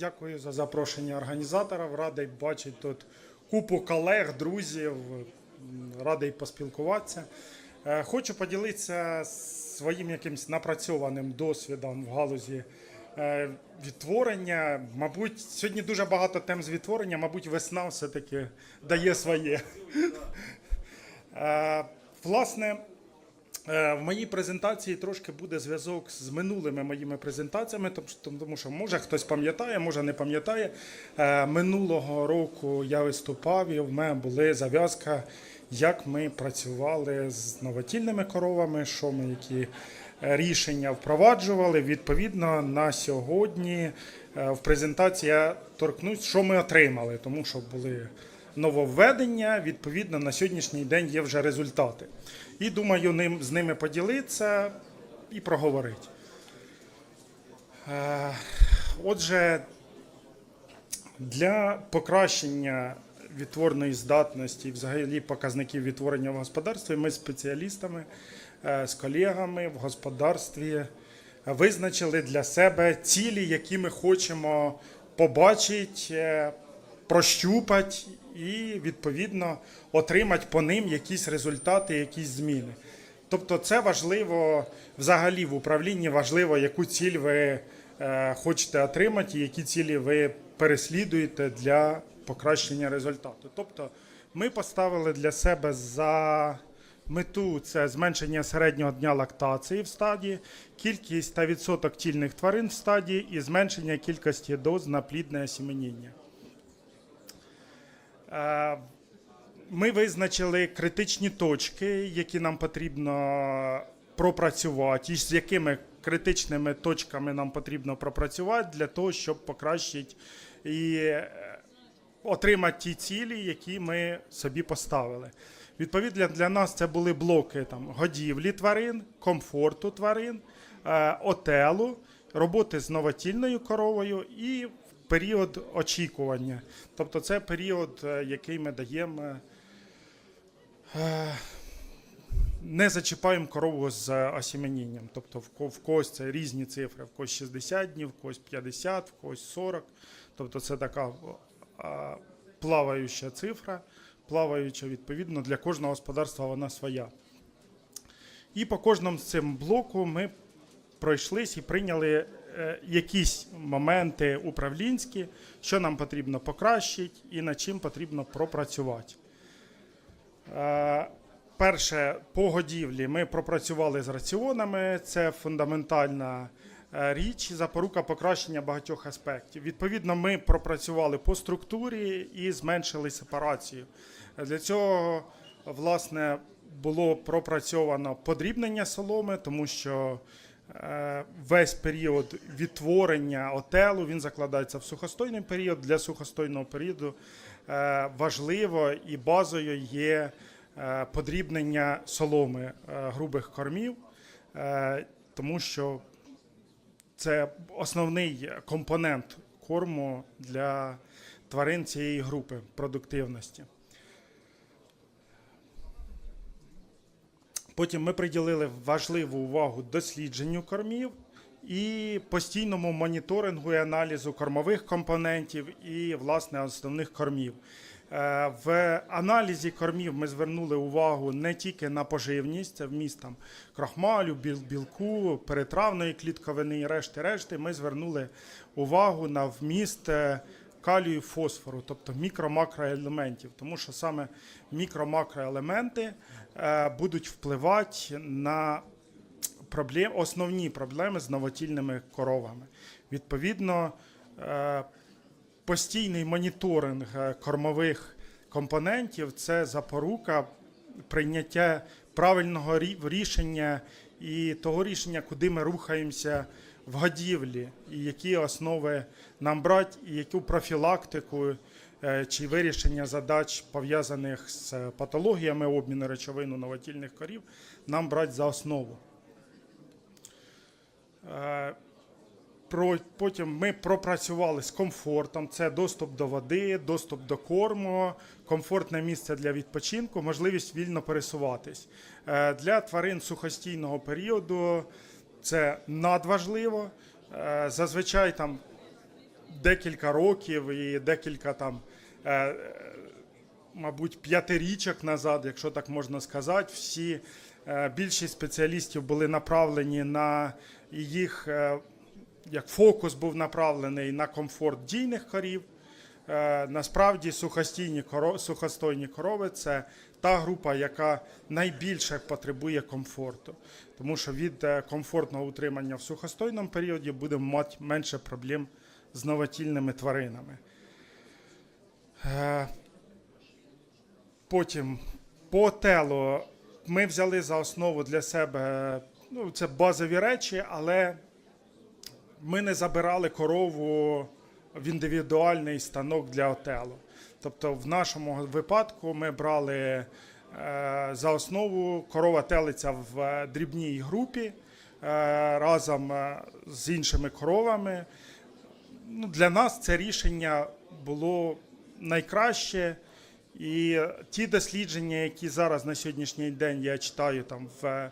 Дякую за запрошення організаторів. Радий бачити тут купу колег, друзів. Радий поспілкуватися. Е, Хочу поділитися своїм якимось напрацьованим досвідом в галузі е, відтворення. Мабуть, сьогодні дуже багато тем з відтворення, мабуть, весна все-таки дає своє. Е, Власне, В моїй презентації трошки буде зв'язок з минулими моїми презентаціями, тому що- може хтось пам'ятає, може не пам'ятає. Е, Минулого року я виступав і в мене були зав'язка, як ми працювали з новотільними коровами, що ми які е, рішення впроваджували. Відповідно, на сьогодні е, в презентації я торкнусь, що ми отримали, тому що були нововведення. Відповідно, на сьогоднішній день є вже результати. І думаю, ним, з ними поділитися і проговорити. Е, Отже, для покращення відтворної здатності, взагалі показників відтворення в господарстві, ми з спеціалістами, е, з колегами в господарстві визначили для себе цілі, які ми хочемо побачити, е, прощупати і відповідно отримати по ним якісь результати, якісь зміни. Тобто, це важливо взагалі в управлінні, важливо, яку ціль ви е, хочете отримати, і які цілі ви переслідуєте для покращення результату. Тобто, ми поставили для себе за мету це зменшення середнього дня лактації в стадії, кількість та відсоток тільних тварин в стадії і зменшення кількості доз на плідне осіменіння. Е, Ми визначили критичні точки, які нам потрібно пропрацювати, і з якими критичними точками нам потрібно пропрацювати для того, щоб покращити і е, отримати ті цілі, які ми собі поставили. Відповідно, для нас це були блоки там, годівлі тварин, комфорту тварин, е, отелу, роботи з новотільною коровою і період очікування. Тобто це період, е, який ми даємо. е, Не зачіпаємо корову з осіменінням. Тобто в ко- когось це різні цифри, в когось 60 днів, в когось 50, в когось 40. Тобто це така плаваюча цифра, плаваюча відповідно для кожного господарства вона своя. І по кожному з цим блоку ми пройшлись і прийняли е, якісь моменти управлінські, що нам потрібно покращити і над чим потрібно пропрацювати. Е, Перше, по годівлі ми пропрацювали з раціонами. Це фундаментальна е, річ, запорука покращення багатьох аспектів. Відповідно, ми пропрацювали по структурі і зменшили сепарацію. Для цього, власне, було пропрацьовано подрібнення соломи, тому що е, весь період відтворення отелу він закладається в сухостойний період. Для сухостойного періоду е, важливо і базою є е, подрібнення соломи е, грубих кормів, е, тому що це основний компонент корму для тварин цієї групи продуктивності. Потім ми приділили важливу увагу дослідженню кормів і постійному моніторингу і аналізу кормових компонентів і власне основних кормів. Е, В аналізі кормів ми звернули увагу не тільки на поживність, це вміст там крахмалю, білку, перетравної клітковини і решти-решти. Ми звернули увагу на вміст е, калію фосфору, тобто мікро-макроелементів, тому що саме мікро-макроелементи е, будуть впливати на проблем, основні проблеми з новотільними коровами. Відповідно, е, постійний моніторинг е, кормових компонентів це запорука прийняття правильного рі- рішення і того рішення, куди ми рухаємося в годівлі, і які основи нам брати, і яку профілактику е, чи вирішення задач пов'язаних з патологіями обміну речовин у новотільних корів нам брати за основу. Е, потім ми пропрацювали з комфортом. Це доступ до води, доступ до корму, комфортне місце для відпочинку, можливість вільно пересуватись. Е, Для тварин сухостійного періоду це надважливо. Е, Зазвичай там декілька років і декілька там, е, мабуть, п'ятирічок назад, якщо так можна сказати, всі е, більшість спеціалістів були направлені на їх, як фокус був направлений на комфорт дійних корів. Е, Насправді сухостійні коро- сухостойні корови це та група, яка найбільше потребує комфорту. Тому що від е, комфортного утримання в сухостойному періоді будемо мати менше проблем з новотільними тваринами. Е, Потім по телу ми взяли за основу для себе ну, це базові речі, але ми не забирали корову в індивідуальний станок для отелу. Тобто, в нашому випадку ми брали е, за основу корова телиця в е, дрібній групі е, разом з іншими коровами. Ну, для нас це рішення було найкраще. І ті дослідження, які зараз на сьогоднішній день я читаю там в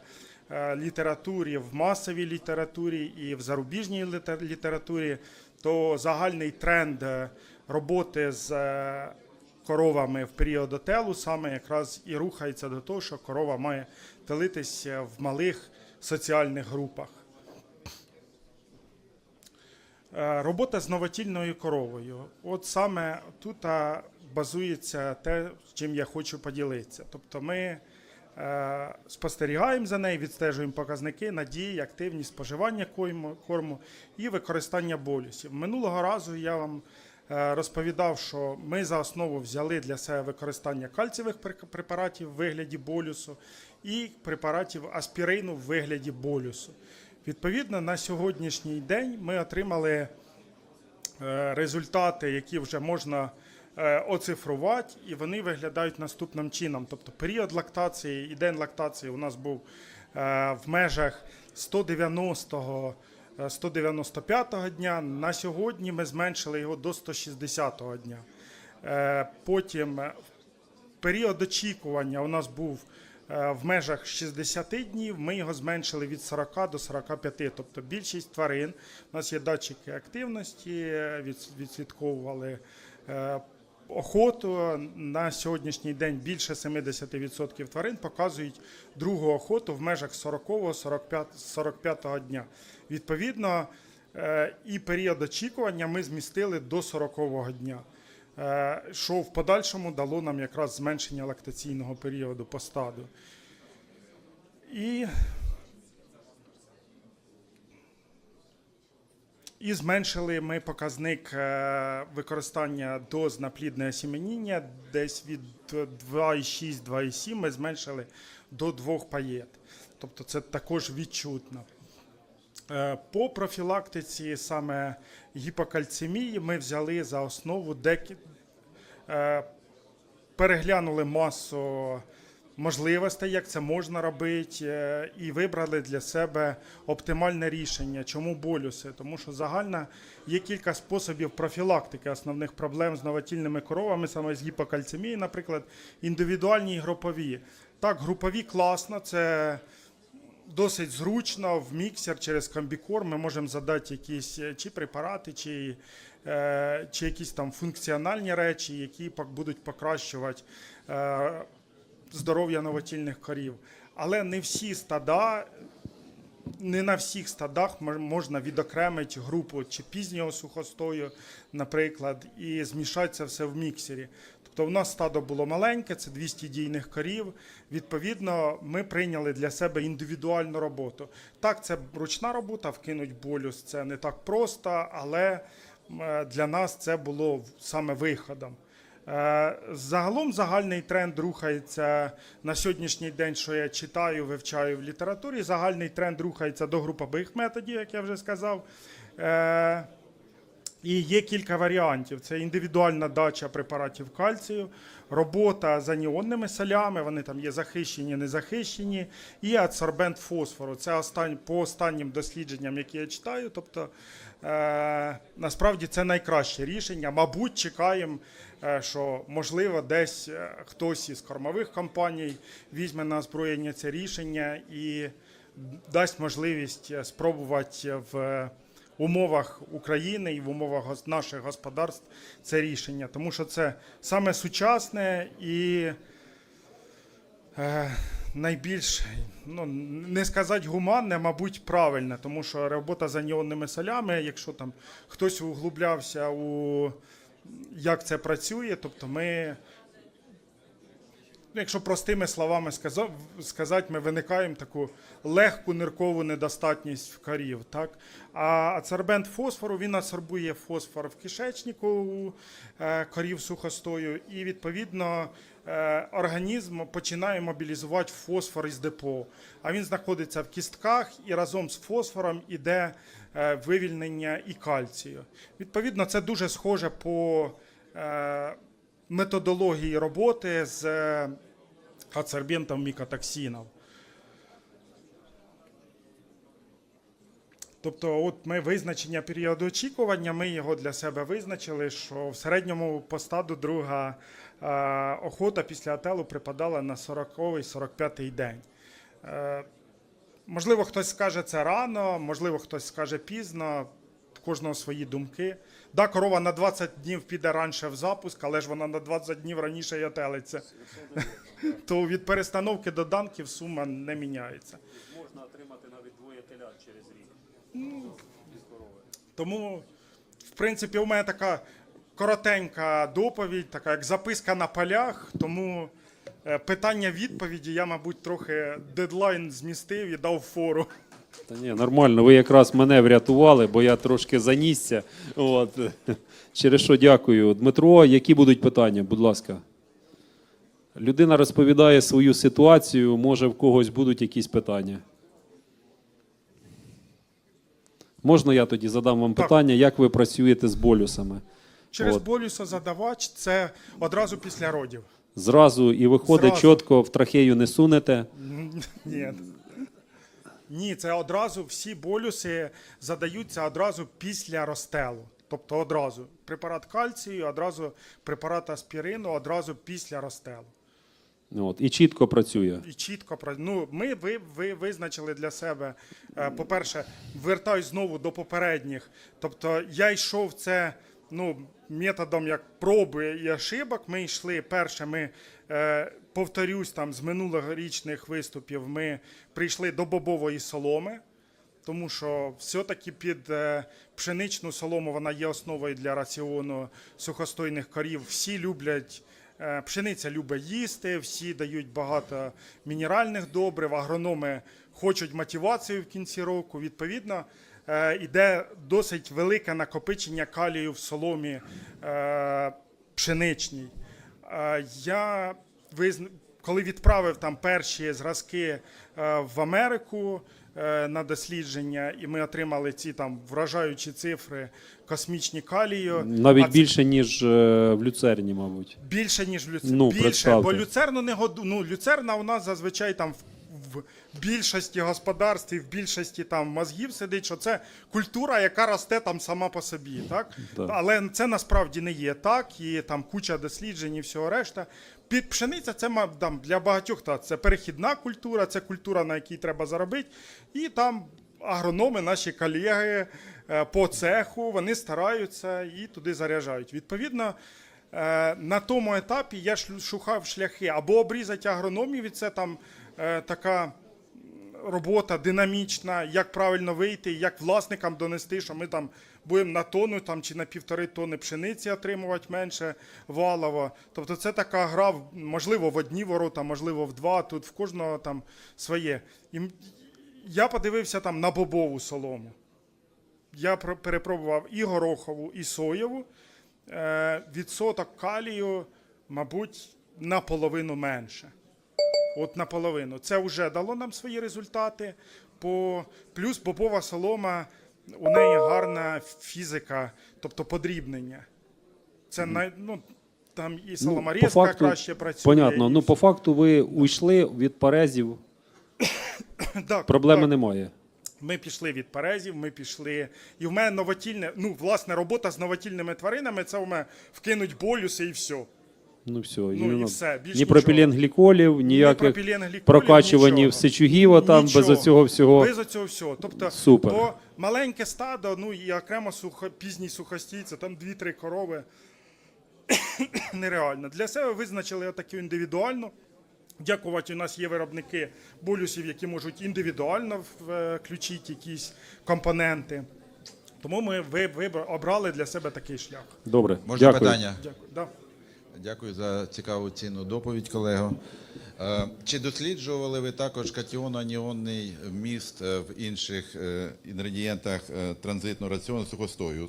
літературі, в масовій літературі і в зарубіжній літературі, то загальний тренд е, роботи з е, коровами в період отелу саме якраз і рухається до того, що корова має телитися в малих соціальних групах. Е, Робота з новотільною коровою. От саме тут базується те, чим я хочу поділитися. Тобто ми е, спостерігаємо за нею, відстежуємо показники надії, активність споживання корму, і використання болюсів. Минулого разу я вам е, розповідав, що ми за основу взяли для себе використання кальцієвих прек- препаратів в вигляді болюсу і препаратів аспірину в вигляді болюсу. Відповідно, на сьогоднішній день ми отримали е, результати, які вже можна е, оцифрувати, і вони виглядають наступним чином. Тобто період лактації і день лактації у нас був е, в межах 190 е, 195 дня. На сьогодні ми зменшили його до 160-го дня. Е, Потім е, період очікування у нас був е, в межах 60 днів. Ми його зменшили від 40 до 45. Тобто більшість тварин у нас є датчики активності, е, відслідковували е, охоту. На сьогоднішній день більше 70% тварин показують другу охоту в межах 40-45 дня. Відповідно, е, і період очікування ми змістили до 40 дня. Е, що в подальшому дало нам якраз зменшення лактаційного періоду по стаду. І, і зменшили ми показник е, використання доз на плідне осіменіння десь від 2,6-2,7 ми зменшили до 2 паєт. Тобто це також відчутно. Е, По профілактиці саме гіпокальцемії ми взяли за основу декі... е, переглянули масу можливостей, як це можна робити, е, і вибрали для себе оптимальне рішення. Чому болюси? Тому що загально є кілька способів профілактики основних проблем з новотільними коровами, саме з гіпокальцемією, наприклад, індивідуальні і групові. Так, групові класно, це досить зручно в міксер через комбікор ми можемо задати якісь е, чи препарати, чи, е, чи якісь там функціональні речі, які будуть покращувати здоров'я новотільних корів. Але не всі стада, не на всіх стадах мож- можна відокремити групу чи пізнього сухостою, наприклад, і змішати це все в міксері. Тобто в нас стадо було маленьке, це 200 дійних корів. Відповідно, ми прийняли для себе індивідуальну роботу. Так, це ручна робота, вкинуть болюс, це не так просто, але для нас це було саме виходом. Е, Загалом загальний тренд рухається на сьогоднішній день, що я читаю, вивчаю в літературі. Загальний тренд рухається до групових методів, як я вже сказав. Е, І є кілька варіантів: це індивідуальна дача препаратів кальцію, робота з аніонними солями, вони там є захищені, не захищені, і адсорбент фосфору. Це остань, по останнім дослідженням, які я читаю. Тобто е, насправді це найкраще рішення. Мабуть, чекаємо, е, що можливо десь е, хтось із кормових компаній візьме на озброєння це рішення і дасть можливість е, спробувати в умовах України і в умовах наших господарств це рішення, тому що це саме сучасне і е, найбільш, ну, не сказати гуманне, мабуть, правильне, тому що робота за неонними солями, якщо там хтось углублявся у як це працює, тобто ми. Якщо простими словами сказати, ми виникаємо таку легку ниркову недостатність в корів. Так? А ацербент фосфору він адсорбує фосфор в кишечнику у е, корів сухостою, і відповідно е, організм починає мобілізувати фосфор із депо. А він знаходиться в кістках і разом з фосфором іде е, вивільнення і кальцію. Відповідно, це дуже схоже по методології роботи з е, ацербентом мікотоксинів. Тобто, от ми визначення періоду очікування, ми його для себе визначили, що в середньому по стаду друга е, охота після ателу припадала на 40-45 день. Е, можливо, хтось скаже це рано, можливо, хтось скаже пізно, кожного свої думки. Да, корова на 20 днів піде раніше в запуск, але ж вона на 20 днів раніше й отелиться. То від перестановки до данків сума не міняється. Можна отримати навіть двоє телят через рік. Тому, в принципі, у мене така коротенька доповідь, така як записка на полях. Тому е, питання відповіді я, мабуть, трохи дедлайн змістив і дав фору. Та ні, нормально, ви якраз мене врятували, бо я трошки занісся. От. Через що дякую. Дмитро, які будуть питання, будь ласка. Людина розповідає свою ситуацію, може в когось будуть якісь питання. Можна я тоді задам вам Так. питання, як ви працюєте з болюсами? Через От. болюса задавач це одразу після родів. Зразу і виходить Зразу. чітко, в трахею не сунете. Ні. Ні, це одразу всі болюси задаються одразу після розстелу. Тобто одразу препарат кальцію, одразу препарат аспірину, одразу після розстелу. От, і чітко працює. І чітко про ну ми ви, ви визначили для себе. е, По-перше, вертаюсь знову до попередніх. Тобто я йшов це ну, методом як проби і ошибок. Ми йшли перше. Ми е, повторюсь там з минулорічних виступів. Ми прийшли до бобової соломи. Тому що все-таки під е, пшеничну солому вона є основою для раціону сухостойних корів. Всі люблять, е, пшениця любить їсти, всі дають багато мінеральних добрив, агрономи хочуть мотивацію в кінці року. Відповідно, е, іде досить велике накопичення калію в соломі е, пшеничній. Е, Я коли відправив там перші зразки е, в Америку е, на дослідження, і ми отримали ці там вражаючі цифри космічні калію. Навіть А це більше, ніж е, в люцерні, мабуть. більше, ніж люцерна. Ну, більше, бо люцерну не году. Ну, люцерна у нас зазвичай там в, більшості господарств і в більшості там мозгів сидить, що це культура, яка росте там сама по собі. Так? Так. Але це насправді не є так, і там куча досліджень і всього решта. Під пшениця це там, для багатьох та, це перехідна культура, це культура, на якій треба заробити. І там агрономи, наші колеги е, по цеху, вони стараються і туди заряджають. Відповідно, е, на тому етапі я шукав шляхи або обрізати агрономів, і це там така робота динамічна, як правильно вийти, як власникам донести, що ми там будемо на тонну там, чи на півтори тонни пшениці отримувати менше валово. Тобто це така гра, можливо, в одні ворота, можливо, в два, тут в кожного там своє. І я подивився там на бобову солому. Я перепробував і горохову, і соєву. Е, відсоток калію, мабуть, наполовину менше. От наполовину. Це вже дало нам свої результати. По... Плюс бобова солома, у неї гарна фізика, тобто подрібнення. Це най... ну, там і соломорізка краще працює. Понятно. і Ну, по факту, ви уйшли від перезів, Так, проблеми так. немає. Ми пішли від перезів, ми пішли. І в мене новотільне, ну, власне, робота з новотільними тваринами це у мене вкинуть болюси і все. Ну все, Ну і все, більш ні нічого. пропіленгліколів, ніяких пропіленгліколів, прокачуванів нічого. сечугіва там без оцього всього. Без оцього всього. Тобто, Супер. бо маленьке стадо, ну і окремо сухо, пізній сухостій, це там 2-3 корови. Нереально. Для себе визначили отаку індивідуально. Дякувати, у нас є виробники болюсів, які можуть індивідуально включити якісь компоненти. Тому ми ви, ви обрали для себе такий шлях. Добре, Можна дякую. питання? Дякую. Да. Дякую за цікаву цінну доповідь, колего. Е, Чи досліджували ви також катіоно-аніонний вміст е, в інших е, інгредієнтах транзитного раціону сухостою?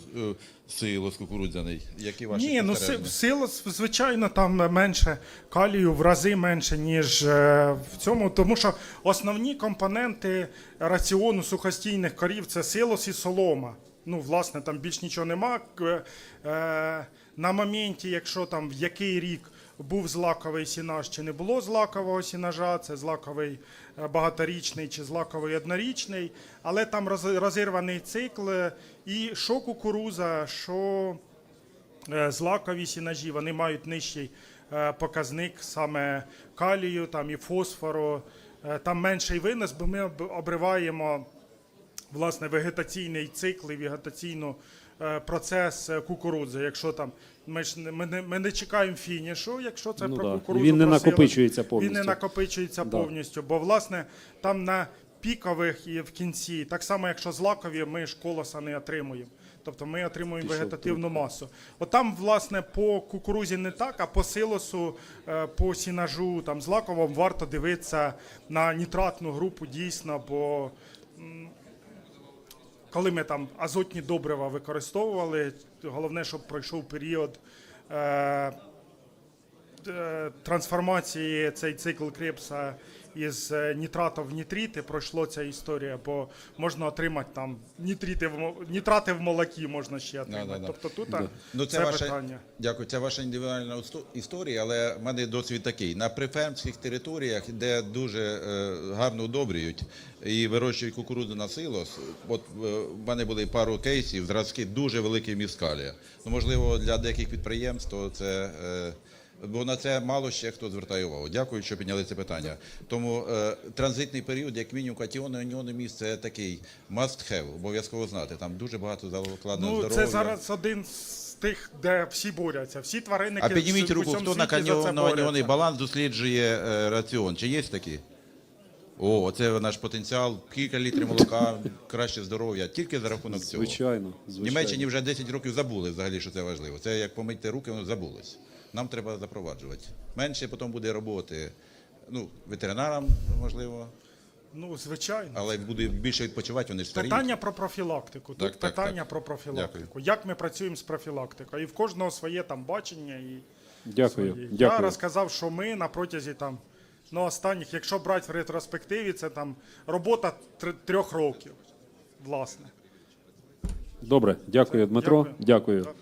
Силос кукурудзяний? Які ваші Ні, ну си- спостереження? сила, звичайно, там менше калію, в рази менше, ніж в цьому. Тому що основні компоненти раціону сухостійних корів це силос і солома. Ну, власне, там більш нічого нема. Е, на моменті, якщо там в який рік був злаковий сінаж чи не було злакового сінажа, це злаковий е, багаторічний чи злаковий однорічний, але там роз- розірваний цикл е, і що кукуруза, що злакові сінажі, вони мають нижчий показник саме калію там, і фосфору. Там менший винос, бо ми обриваємо власне вегетаційний цикл і вегетаційну е, процес е, кукурудзи. Якщо там ми ж не- ми не, ми не чекаємо фінішу, якщо це Ну про да. кукурудзу. Він не про силос, накопичується Він не повністю. накопичується Да. повністю, бо власне там на пікових і в кінці, так само, якщо злакові, ми ж колоса не отримуємо. Тобто ми отримуємо Пішов вегетативну масу. От там, власне, по кукурузі не так, а по силосу, е, по сінажу, там злаковому варто дивитися на нітратну групу дійсно, бо коли ми там азотні добрива використовували, головне, щоб пройшов період. Е, е, трансформації цей цикл Крепса із е, нітрату в нітрити пройшло ця історія, бо можна отримати там нітрити в нітрати в молокі можна ще отримати. Да-да-да. Тобто тут Да. Ну, це, це, ваша, питання. Дякую, це ваша індивідуальна історія, але в мене досвід такий. На прифермських територіях, де дуже е, гарно удобрюють і вирощують кукурудзу на силос, от е, в мене були пару кейсів, зразки дуже великий вміст калія. Ну, можливо, для деяких підприємств то це. Е, Бо на це мало ще хто звертає увагу. Дякую, що підняли це питання. Тому е, транзитний період, як мінімум, катіони аніони міст, це такий must have, обов'язково знати. Там дуже багато закладено Ну здоров'я. це зараз один з тих, де всі борються. Всі тваринники А підніміть руку, хто на борються. баланс досліджує е, раціон. Чи є такі? О, це наш потенціал. Кілька літрів молока, краще здоров'я. Тільки за рахунок цього. Звичайно, В. Німеччині вже 10 років забули взагалі, що це важливо. Це як помити руки, воно забулось. Нам треба запроваджувати. Менше потім буде роботи. Ну, ветеринарам, можливо, Ну, звичайно. але буде більше відпочивати, вони ж старі. Питання про профілактику. Тут Так, питання так. про профілактику. Як ми працюємо з профілактикою? І в кожного своє там бачення і Дякую. своє. Я розказав, що ми на протязі там ну, останніх, якщо брати в ретроспективі, це там робота трьох років. Власне. Добре, дякую, Дмитро. Дякую. Дякую.